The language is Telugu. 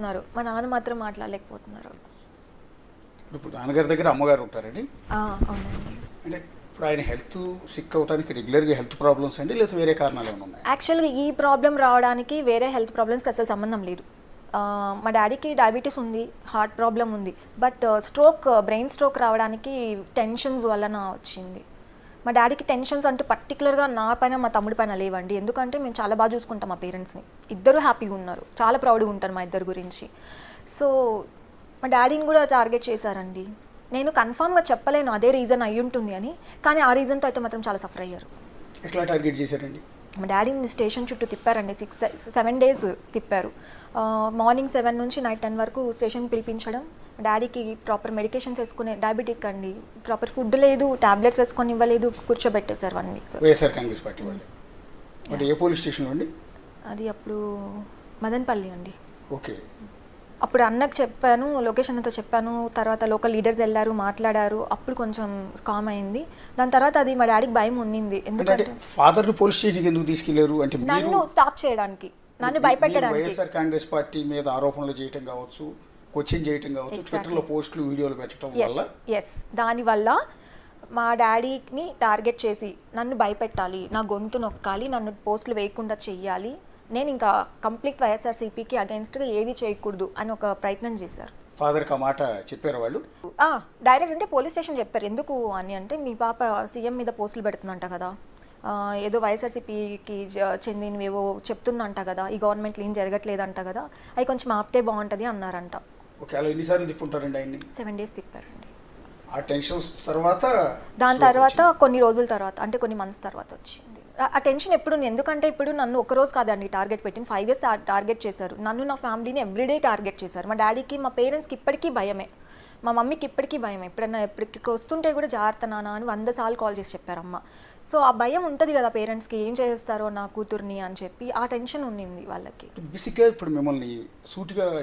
ఉన్నారు. మా నాన్న మాత్రం మాట్లాడలేకపోతున్నారు. ఇప్పుడు నాన్నగారి దగ్గర అమ్మగారు ఉంటారండి. అంటే ఇప్పుడు ఆయన హెల్త్ సిక్ అవడానికి రెగ్యులర్గా హెల్త్ ప్రాబ్లమ్స్ అండి లేదా వేరే కారణాలు ఏమైనా ఉన్నాయి? యాక్చువల్గా ఈ ప్రాబ్లం రావడానికి వేరే హెల్త్ ప్రాబ్లమ్స్కి అసలు సంబంధం లేదు. మా డాడీకి డయాబెటీస్ ఉంది హార్ట్ ప్రాబ్లం ఉంది బట్ స్ట్రోక్ బ్రెయిన్ స్ట్రోక్ రావడానికి టెన్షన్స్ వలన వచ్చింది. మా డాడీకి టెన్షన్స్ అంటూ పర్టికులర్గా నా పైన మా తమ్ముడి పైన లేవండి. ఎందుకంటే మేము చాలా బాగా చూసుకుంటాం మా పేరెంట్స్ని ఇద్దరు హ్యాపీగా ఉన్నారు. చాలా ప్రౌడ్గా ఉంటారు మా ఇద్దరు గురించి. సో మా డాడీని కూడా టార్గెట్ చేశారండి. నేను కన్ఫామ్గా చెప్పలేను అదే రీజన్ అయి ఉంటుంది అని. కానీ ఆ రీజన్తో అయితే మాత్రం చాలా సఫర్ అయ్యారు. ఎట్లా టార్గెట్ చేశారండి? మా డాడీని స్టేషన్ చుట్టూ తిప్పారండి. సిక్స్ సెవెన్ డేస్ తిప్పారు. మార్నింగ్ సెవెన్ నుంచి నైట్ టెన్ వరకు స్టేషన్ పిలిపించడం. డాడీకి ప్రాపర్ మెడికేషన్స్ వేసుకునే డయాబెటిక్ అండి. ప్రాపర్ ఫుడ్ లేదు టాబ్లెట్స్ వేసుకొని ఇవ్వలేదు కూర్చోబెట్టేశారు one week. YSR Congress party వాళ్ళు. బట్ ఏ పోలీస్ స్టేషన్లో అండి? అది అప్పుడు మదన్పల్లి అండి. ఓకే. అప్పుడు అన్నకు చెప్పాను లొకేషన్ అంతా చెప్పాను తర్వాత లోకల్ లీడర్స్ వెళ్ళారు మాట్లాడారు అప్పుడు కొంచెం కామ్ అయింది. దాని తర్వాత అది మా డాడీకి భయం ఉన్నింది. అంటే అంటే ఎందుకంటే ఫాదర్ని పోలీస్ స్టేషన్కి ఎందుకు తీసుకెళ్ళారు? అంటే నన్ను స్టాప్ చేయడానికి నన్ను భయపెట్టడానికి. వైఎస్ఆర్ కాంగ్రెస్ పార్టీ మీద ఆరోపణలు చేయటం కావచ్చు క్వశ్చన్ చేయటం కావచ్చు. ట్విట్టర్లో పోస్టులు వీడియోలు పెట్టడం వల్ల. ఎస్ దానివల్ల మా డాడీని టార్గెట్ చేసి నన్ను భయపెట్టాలి నా గొంతు నొక్కాలి నన్ను పోస్టులు వేయకుండా చెయ్యాలి. నేను ఇంకా కంప్లీట్ వైఎస్ఆర్సీపీకి అగేన్స్ట్గా ఏది చేయకూడదు అని ఒక ప్రయత్నం చేశారు. ఫాదర్కి ఆ మాట చెప్పారు వాళ్ళు? డైరెక్ట్ అంటే పోలీస్ స్టేషన్ చెప్పారు. ఎందుకు అని అంటే మీ పాప సీఎం మీద పోస్టులు పెడుతుందంట కదా. ఏదో వైఎస్ఆర్సీపీకి చెందినవేవో చెప్తుందంట కదా. ఈ గవర్నమెంట్లో ఏం జరగట్లేదంట కదా. అవి కొంచెం ఆపితే బాగుంటుంది అన్నారంట. అలా ఎన్నిసార్లు తిప్పుంటారండి ఆయన్ని? సెవెన్ డేస్ తిప్పారండి. ఆ టెన్షన్స్ తర్వాత దాని తర్వాత. కొన్ని రోజుల తర్వాత అంటే కొన్ని మంత్స్ తర్వాత వచ్చింది. ఆ- టెన్షన్ ఎప్పుడు ఎందుకంటే ఇప్పుడు నన్ను ఒక రోజు కాదండి టార్గెట్ పెట్టింది. ఫైవ్ ఇయర్స్ టార్గెట్ చేశారు. నన్ను నా ఫ్యామిలీని ఎవ్రీడే టార్గెట్ చేశారు. మా డాడీకి మా పేరెంట్స్కి ఇప్పటికీ భయమే. మా మమ్మీకి ఇప్పటికీ భయం ఎప్పుడన్నా ఎప్పటికి వస్తుంటే కూడా జాగ్రత్త నాన్న అని వంద సార్లు కాల్ చేసి చెప్పారమ్మ సో ఆ భయం ఉంటుంది కదా పేరెంట్స్కి ఏం చేస్తారో నా కూతుర్ని అని చెప్పి ఆ టెన్షన్ ఉండింది వాళ్ళకి. బేసిక్గా ఇప్పుడు మిమ్మల్ని సూటిగా